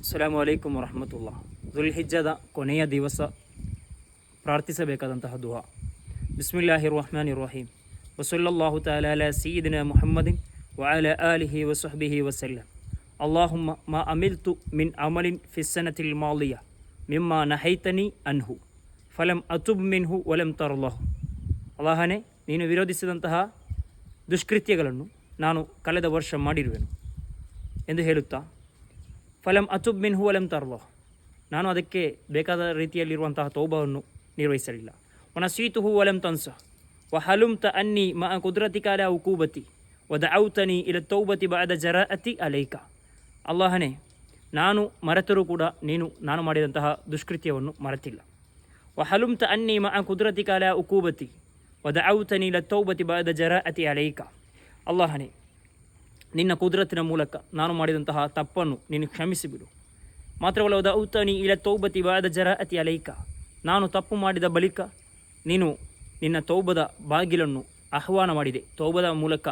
ಅಸ್ಸಲಾಮು ಅಲೈಕುಮ್ ವರಹಮತುಲ್ಲಾ ದುಲ್ಹಿಜ್ಜದ ಕೊನೆಯ ದಿವಸ ಪ್ರಾರ್ಥಿಸಬೇಕಾದಂತಹ ದುಹಾ. ಬಿಸ್ಮಿಲ್ಲಾಹಿ ರಹಮಾನ್ ಇರ್ವಾಹಿಮ್ ವಸಲ್ಲಲ್ಲಾಹು ತಾಲ ಸೀದಿನ ಮುಹಮ್ಮದಿನ್ ವಾಲ ಅಲಿಹಿ ವಸಹಬಿಹಿ ವಸಲ್ಲಂ ಅಲ್ಲಾಹುಮ್ಮ ಮಾ ಅಮಿಲ್ತು ಮಿನ್ ಅಮಲಿನ್ ಫಿಸ್ಸನತಿಲ್ ಮಾಲಿಯ ಮಿಮ್ಮ ನಹೈತನಿ ಅನ್ಹು ಫಲಂ ಅತುಬ್ ಮಿನ್ಹು ವಲಂ ತರಲ್ಲಾಹು ಅಲ್ಲಾಹನೇ, ನೀನು ವಿರೋಧಿಸಿದಂತಹ ದುಷ್ಕೃತ್ಯಗಳನ್ನು ನಾನು ಕಳೆದ ವರ್ಷ ಮಾಡಿರುವೆನು ಎಂದು ಹೇಳುತ್ತಾ ಫಲಂ ಅತುಬ್ ಮಿನ್ ಹುವಲಂ ತರ್ಲೋ ನಾನು ಅದಕ್ಕೆ ಬೇಕಾದ ರೀತಿಯಲ್ಲಿರುವಂತಹ ತೌಬವನ್ನು ನಿರ್ವಹಿಸಲಿಲ್ಲ. ಒನ ಸೀತು ಹುವಲಂ ತನ್ಸ ವ ಹಲುಂ ತ ಅನ್ನಿ ಮ ಕುದ್ರತಿ ಕಾಲ ಉಕೂಬತಿ ವದ ಔತನಿ ಇಲ ತೌಬತಿ ಬಾದ ಜರ ಅತಿ ಅಲೈಕ. ಅಲ್ಲಾಹನೇ, ನಾನು ಮರೆತರೂ ಕೂಡ ನೀನು, ನಾನು ಮಾಡಿದಂತಹ ದುಷ್ಕೃತ್ಯವನ್ನು ಮರೆತಿಲ್ಲ. ವ ಹಲುಂ ತ ಅನ್ನಿ ಮ ಕುದ್ರತಿ ಕಾಲ ಉಕೂಬತಿ ವದ ಔತನಿ ಇಲ ತೌಬತಿ ಬಾದ ಜರ ಅತಿ ಅಲೈಕ. ಅಲ್ಲಾಹನೇ ನಿನ್ನ ಕುದುರತಿನ ಮೂಲಕ ನಾನು ಮಾಡಿದಂತಹ ತಪ್ಪನ್ನು ನೀನು ಕ್ಷಮಿಸಿಬಿಡು. ಮಾತ್ರವಲ್ಲ ಔತನಿ ಇಲ ತೌಬತಿ ವಾದ ಜರ ಅತಿ ಅಲೈಕ. ನಾನು ತಪ್ಪು ಮಾಡಿದ ಬಳಿಕ ನೀನು ನಿನ್ನ ತೌಬದ ಬಾಗಿಲನ್ನು ಆಹ್ವಾನ ಮಾಡಿದೆ. ತೌಬದ ಮೂಲಕ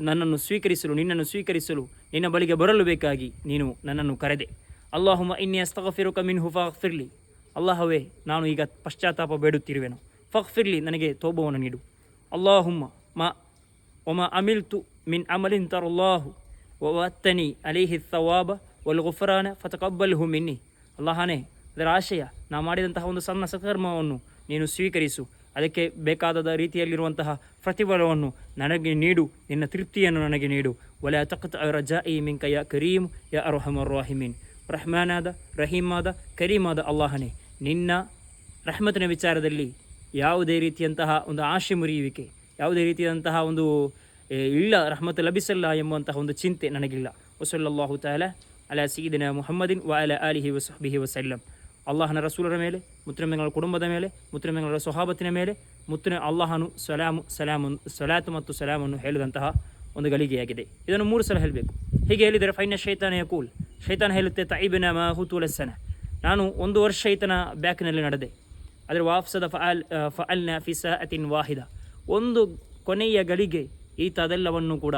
ನನ್ನನ್ನು ಸ್ವೀಕರಿಸಲು, ನಿನ್ನನ್ನು ಸ್ವೀಕರಿಸಲು ನಿನ್ನ ಬಳಿಗೆ ಬರಲು ಬೇಕಾಗಿ ನೀನು ನನ್ನನ್ನು ಕರೆದೆ. ಅಲ್ಲಾಹುಮ ಇನ್ನಿ ಸ್ತಗಫಿರುಕ ಮಿನ್ ಹುಫಾಫಿರ್ಲಿ ಅಲ್ಲಾಹವೇ, ನಾನು ಈಗ ಪಶ್ಚಾತ್ತಾಪ ಬೇಡುತ್ತಿರುವೆನು. ಫಫಿರ್ಲಿ ನನಗೆ ತೋಬವನ್ನು ನೀಡು. ಅಲ್ಲಾಹುಮ್ಮ, ಮ, ಒಮ ಅಮಿಲ್ತು من عمل ترى الله ووأتني عليه الثواب والغفران فتقبله مني ಅಲ್ಲಾಹನೇ ಅದರ ಆಶಯ ನಾ ಮಾಡಿದಂತಹ ಒಂದು ಸಣ್ಣ ಸತ್ಕರ್ಮವನ್ನು ನೀನು ಸ್ವೀಕರಿಸು ಅದಕ್ಕೆ ಬೇಕಾದ ರೀತಿಯಲ್ಲಿರುವಂತಹ ಪ್ರತಿಫಲವನ್ನು ನನಗೆ ನೀಡು ನಿನ್ನ ತೃಪ್ತಿಯನ್ನು ನನಗೆ ನೀಡು ಒಲೆ ತಖತ್ ರಜಾ ಈ ಮಿಂಕ ಯ ಕರೀಮ್ ಯ ಅರ್ಹಮರ್ ರಾಹಿಮೀನ್ ರಹಮಾನಾದ ರಹೀಮಾದ ಕರೀಮಾದ ಅಲ್ಲಾಹನೇ ನಿನ್ನ ರಹಮತಿನ ವಿಚಾರದಲ್ಲಿ ಯಾವುದೇ ರೀತಿಯಂತಹ ಒಂದು ಆಶೆ ಮುರಿಯುವಿಕೆ ಯಾವುದೇ ರೀತಿಯಾದಂತಹ ಒಂದು ಏ, ಇಲ್ಲ ರಹಮತ್ ಲಭಿಸಲ್ಲ ಎಂಬಂತಹ ಒಂದು ಚಿಂತೆ ನನಗಿಲ್ಲ. ವಸಲ್ಲಾಹು ತಾಲ ಅಲ ಸೀದಿನ ಮುಹಮ್ಮದಿನ್ ವ ಅಲ ಅಲಿಹಿ ವಸಹಬಿಹಿ ವಸಲ್ಲಂ ಅಲ್ಲಾಹನ ರಸೂಲರ ಮೇಲೆ, ಮುತ್ರಿಮೆಗಳ ಕುಟುಂಬದ ಮೇಲೆ, ಮುತ್ರಿಮೆಗಳ ಸ್ವಹಾಬತ್ತಿನ ಮೇಲೆ, ಮುತ್ತಿನ ಅಲ್ಲಾಹನು ಸಲಾಮು ಸಲಾಮು ಸಲಾತು ಮತ್ತು ಸಲಾಮನ್ನು ಹೇಳಿದಂತಹ ಒಂದು ಗಳಿಗೆಯಾಗಿದೆ. ಇದನ್ನು ಮೂರು ಸಲ ಹೇಳಬೇಕು. ಹೀಗೆ ಹೇಳಿದರೆ, ಫೈನ ಶೈತಾನ ಕೂಲ್ ಶೈತಾನ ಹೇಳುತ್ತೆ, ತೈಬಿನ ಮಹುತುಲಸನ ನಾನು ಒಂದು ವರ್ಷ ಈತನ ಬ್ಯಾಕ್ನಲ್ಲಿ ನಡೆದೆ. ಆದರೆ ವಾಫ್ಸದ ಫಅಲ್ ಫಅಲ್ನ ಫಿಸ ಅತಿನ್ ವಾಹಿದ. ಒಂದು ಕೊನೆಯ ಗಳಿಗೆ ಈತ ಅದೆಲ್ಲವನ್ನು ಕೂಡ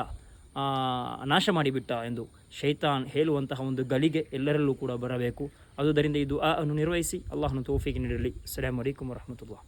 ನಾಶ ಮಾಡಿಬಿಟ್ಟ ಎಂದು ಶೈತಾನ್ ಹೇಳುವಂತಹ ಒಂದು ಗಳಿಗೆ ಎಲ್ಲರಲ್ಲೂ ಕೂಡ ಬರಬೇಕು. ಅದುದರಿಂದ ಇದು ಆ ಅನ್ನು ನಿರ್ವಹಿಸಿ. ಅಲ್ಲಾಹನ ತೋಫಿಗೆ ನೀಡಲಿ ಸಲಾಮ್ ಅಲೈಕುಮ್ ವರಹಮತುಲ್ಲಾಹ್.